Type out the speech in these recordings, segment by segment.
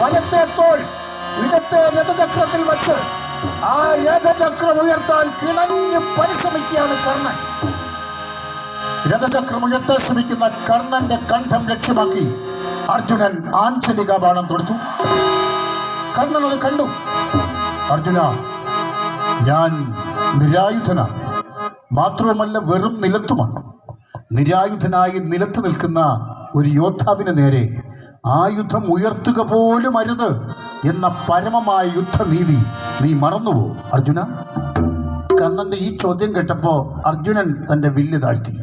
വലത്തെ തോൾ ഇടത്തെ രഥചക്രത്തിൽ വച്ച് ആ രഥചക്രം ഉയർത്താൻ കിണഞ്ഞ് പരിശ്രമിക്കുകയാണ് കർണൻ. രഥചക്രം ഉയർത്താൻ ശ്രമിക്കുന്ന കർണന്റെ കണ്ഠം ലക്ഷ്യമാക്കി അർജുനൻ ആഞ്ചലിക ബാണം തൊടുത്തു. കർണൻ അത് കണ്ടു. അർജുന ഞാൻ നിരായുധനാണ്. മാത്രവുമല്ല വെറും നിലത്തുമാണ്. നിരായുധനായി നിലത്ത് നിൽക്കുന്ന ഒരു യോദ്ധാവിന് നേരെ ആയുധം ഉയർത്തുക പോലും അരുത് എന്ന പരമമായ യുദ്ധനീതി നീ മറന്നുവോ അർജുന. കർണന്റെ ഈ ചോദ്യം കേട്ടപ്പോൾ അർജുനൻ തന്റെ വില്ല് താഴ്ത്തി.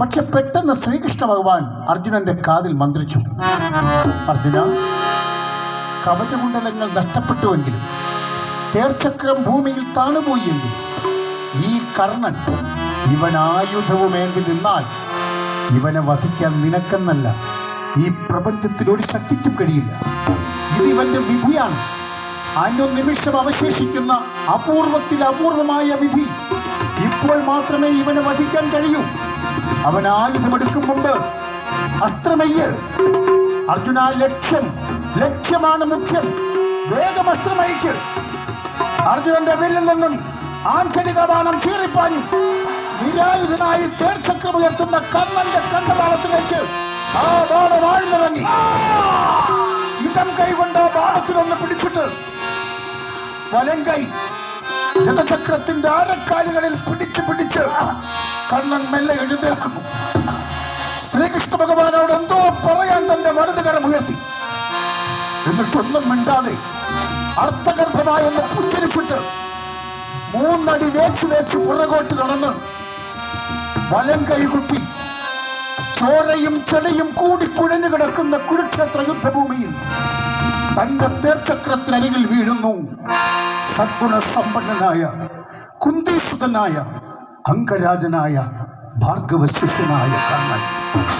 പക്ഷെ പെട്ടെന്ന് ശ്രീകൃഷ്ണ ഭഗവാൻ അർജുനന്റെ കാതിൽ മന്ത്രിച്ചു. അർജുന കവചകുണ്ടലങ്ങൾ നഷ്ടപ്പെട്ടുവെങ്കിലും തേർച്ചക്രം ഭൂമിയിൽ താണുപോയെങ്കിലും ഈ കർണൻ ഇവൻ ആയുധവുമേന്തി നിന്നാൽ ഇവനെ വധിക്കാൻ നിനക്കെന്നല്ല. ഈ പ്രപഞ്ചത്തിൽ ഒരു ശക്തിക്കും കഴിയില്ല. ഇത് ഇവന്റെ വിധിയാണ്. അനുനിമിഷം അവശേഷിക്കുന്ന അപൂർവത്തിൽ അപൂർവമായ വിധി. ഇപ്പോൾ മാത്രമേ ഇവനെ വധിക്കാൻ കഴിയൂ. അവൻ ആയുധമെടുക്കും മുമ്പ് അസ്ത്രമയ്യ്. അർജുന ലക്ഷ്യം ലക്ഷ്യമാണ് മുഖ്യം. വേഗം അസ്ത്രമയ്ക്ക്. അർജുനന്റെ വില്ലിൽ നിന്നും ആഞ്ചലിക ബാണം ചീറിപ്പാഞ്ഞു. നിരായുധനായി തേർച്ചക്രം ഉയർത്തുന്ന കർണന്റെ കണ്ണപാളത്തിലേക്ക് ആ ബാണത്തിലൊന്ന് പിടിച്ചിട്ട് വലം കൈ രഥചക്രത്തിന്റെ ആരക്കാലുകളിൽ പിടിച്ച് പിടിച്ച് കണ്ണൻ മെല്ലെ എഴുന്നേൽക്കുന്നു. ശ്രീകൃഷ്ണ ഭഗവാനോട് എന്തോ പറയാൻ തന്റെ വലത് കരം ഉയർത്തി. എന്നിട്ടൊന്നും മിണ്ടാതെ അർത്ഥഗർഭമായ ഒന്ന് പുഞ്ചരിച്ചിട്ട് മൂന്നടി വേച്ച് വേച്ച് പുറകോട്ട് നടന്ന് വലം കൈകുത്തി ചോരയും ചെളിയും കൂടി കുഴഞ്ഞു കിടക്കുന്ന കുരുക്ഷേത്ര യുദ്ധഭൂമിയിൽ തന്റെ തേർച്ചക്രത്തിനരികിൽ വീഴുന്നു. സദ്ഗുണ സമ്പന്നനായ കുന്തീസുതനായ അംഗരാജനായ ഭാർഗവ ശിഷ്യനായ കർണൻ.